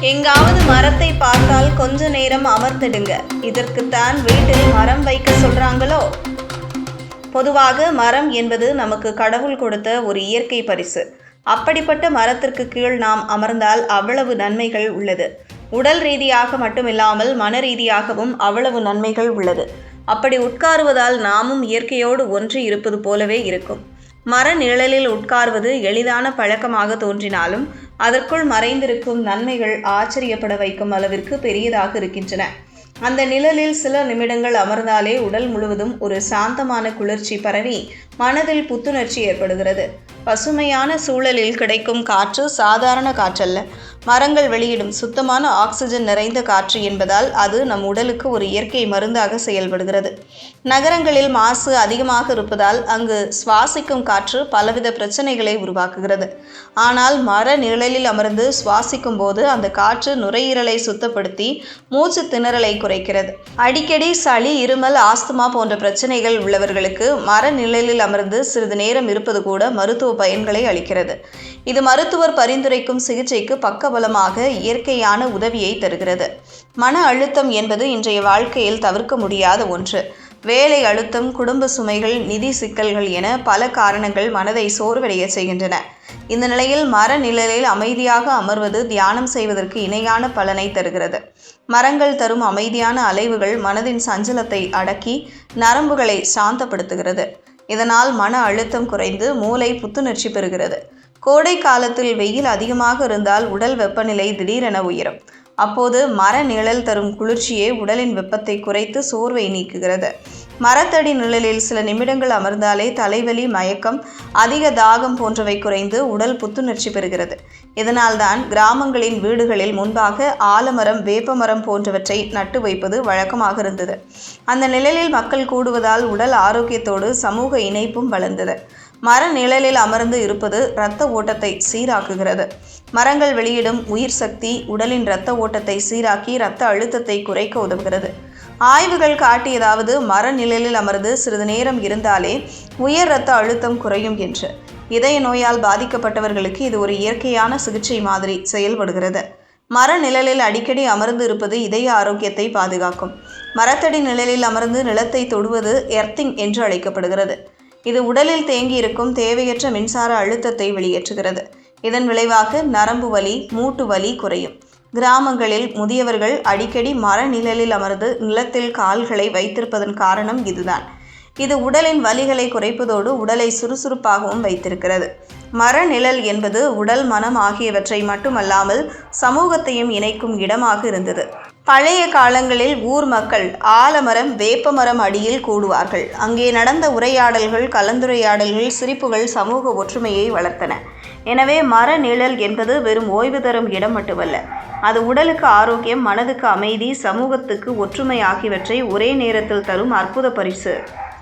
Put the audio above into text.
எங்காவது மரத்தை பார்த்தால் கொஞ்ச நேரம் அமர்ந்திடுங்க. இதற்குத்தான் வீட்டில் மரம் வைக்க சொல்றாங்களோ? பொதுவாக மரம் என்பது நமக்கு கடவுள் கொடுத்த ஒரு இயற்கை பரிசு. அப்படிப்பட்ட மரத்திற்கு கீழ் நாம் அமர்ந்தால் அவ்வளவு நன்மைகள் உள்ளது. உடல் ரீதியாக மட்டுமில்லாமல் மன ரீதியாகவும் அவ்வளவு நன்மைகள் உள்ளது. அப்படி உட்காருவதால் நாமும் இயற்கையோடு ஒன்று இருப்பது போலவே இருக்கும். மர நிழலில் உட்கார்வது எளிதான பழக்கமாக தோன்றினாலும் அதற்குள் மறைந்திருக்கும் நன்மைகள் ஆச்சரியப்பட வைக்கும் அளவிற்கு பெரியதாக இருக்கின்றன. அந்த நிழலில் சில நிமிடங்கள் அமர்ந்தாலே உடல் முழுவதும் ஒரு சாந்தமான குளிர்ச்சி பரவி மனதில் புத்துணர்ச்சி ஏற்படுகிறது. பசுமையான சூழலில் கிடைக்கும் காற்று சாதாரண காற்றல்ல. மரங்கள் வெளியிடும் சுத்தமான ஆக்சிஜன் நிறைந்த காற்று என்பதால் அது நம் உடலுக்கு ஒரு இயற்கை மருந்தாக செயல்படுகிறது. நகரங்களில் மாசு அதிகமாக இருப்பதால் அங்கு சுவாசிக்கும் காற்று பலவித பிரச்சனைகளை உருவாக்குகிறது. ஆனால் மர நிழலில் அமர்ந்து சுவாசிக்கும் போது அந்த காற்று நுரையீரலை சுத்தப்படுத்தி மூச்சு திணறலை குறைக்கிறது. அடிக்கடி சளி இருமல் ஆஸ்துமா போன்ற பிரச்சனைகள் உள்ளவர்களுக்கு மர நிழலில் அமர்ந்து சிறிது நேரம் இருப்பது கூட மருத்துவ பயன்களை அளிக்கிறது. இது மருத்துவர் பரிந்துரைக்கும் சிகிச்சைக்கு பக்கபலமாக இயற்கையான உதவியை தருகிறது. மன அழுத்தம் என்பது இன்றைய வாழ்க்கையில் தவிர்க்க முடியாத ஒன்று. வேலை அழுத்தம் குடும்ப சுமைகள் நிதி சிக்கல்கள் என பல காரணங்கள் மனதை சோர்வடைய செய்கின்றன. இந்த நிலையில் மர நிழலில் அமைதியாக அமர்வது தியானம் செய்வதற்கு இணையான பலனை தருகிறது. மரங்கள் தரும் அமைதியான அலைவுகள் மனதின் சஞ்சலத்தை அடக்கி நரம்புகளை சாந்தப்படுத்துகிறது. இதனால் மன அழுத்தம் குறைந்து மூளை புத்துணர்ச்சி பெறுகிறது. கோடை காலத்தில் வெயில் அதிகமாக இருந்தால் உடல் வெப்பநிலை திடீரென உயரும். அப்போது மர நிழல் தரும் குளிர்ச்சியே உடலின் வெப்பத்தை குறைத்து சோர்வை நீக்குகிறது. மரத்தடி நிழலில் சில நிமிடங்கள் அமர்ந்தாலே தலைவலி மயக்கம் அதிக தாகம் போன்றவை குறைந்து உடல் புத்துணர்ச்சி பெறுகிறது. இதனால்தான் கிராமங்களின் வீடுகளில் முன்பாக ஆலமரம் வேப்பமரம் போன்றவற்றை நட்டு வைப்பது வழக்கமாக இருந்தது. அந்த நிழலில் மக்கள் கூடுவதால் உடல் ஆரோக்கியத்தோடு சமூக இணைப்பும் வளர்ந்தது. மர நிழலில் அமர்ந்து இருப்பது இரத்த ஓட்டத்தை சீராக்குகிறது. மரங்கள் வெளியிடும் உயிர் சக்தி உடலின் இரத்த ஓட்டத்தை சீராக்கி இரத்த அழுத்தத்தை குறைக்க உதவுகிறது. ஆய்வுகள் காட்டியதாவது மர நிழலில் அமர்ந்து சிறிது நேரம் இருந்தாலே உயர் இரத்த அழுத்தம் குறையும் என்று. இதய நோயால் பாதிக்கப்பட்டவர்களுக்கு இது ஒரு இயற்கையான சிகிச்சை மாதிரி செயல்படுகிறது. மர நிழலில் அடிக்கடி அமர்ந்து இருப்பது இதய ஆரோக்கியத்தை பாதுகாக்கும். மரத்தடி நிழலில் அமர்ந்து நிலத்தை தொடுவது எர்த்திங் என்று அழைக்கப்படுகிறது. இது உடலில் தேங்கியிருக்கும் தேவையற்ற மின்சார அழுத்தத்தை வெளியேற்றுகிறது. இதன் விளைவாக நரம்பு வலி மூட்டு வலி குறையும். கிராமங்களில் முதியவர்கள் அடிக்கடி மர நிழலில் அமர்ந்து நிலத்தில் கால்களை வைத்திருப்பதன் காரணம் இதுதான். இது உடலின் வலிகளை குறைப்பதோடு உடலை சுறுசுறுப்பாகவும் வைத்திருக்கிறது. மர நிழல் என்பது உடல் மனம் ஆகியவற்றை மட்டுமல்லாமல் சமூகத்தையும் இணைக்கும் இடமாக இருந்தது. பழைய காலங்களில் ஊர் மக்கள் ஆலமரம் வேப்பமரம் அடியில் கூடுவார்கள். அங்கே நடந்த உரையாடல்கள் கலந்துரையாடல்கள் சிரிப்புகள் சமூக ஒற்றுமையை வளர்த்தன. எனவே மர நிழல் என்பது வெறும் ஓய்வு தரும் இடம் மட்டுமல்ல அது உடலுக்கு ஆரோக்கியம் மனதுக்கு அமைதி சமூகத்துக்கு ஒற்றுமை ஆகியவற்றை ஒரே நேரத்தில் தரும் அற்புத பரிசு.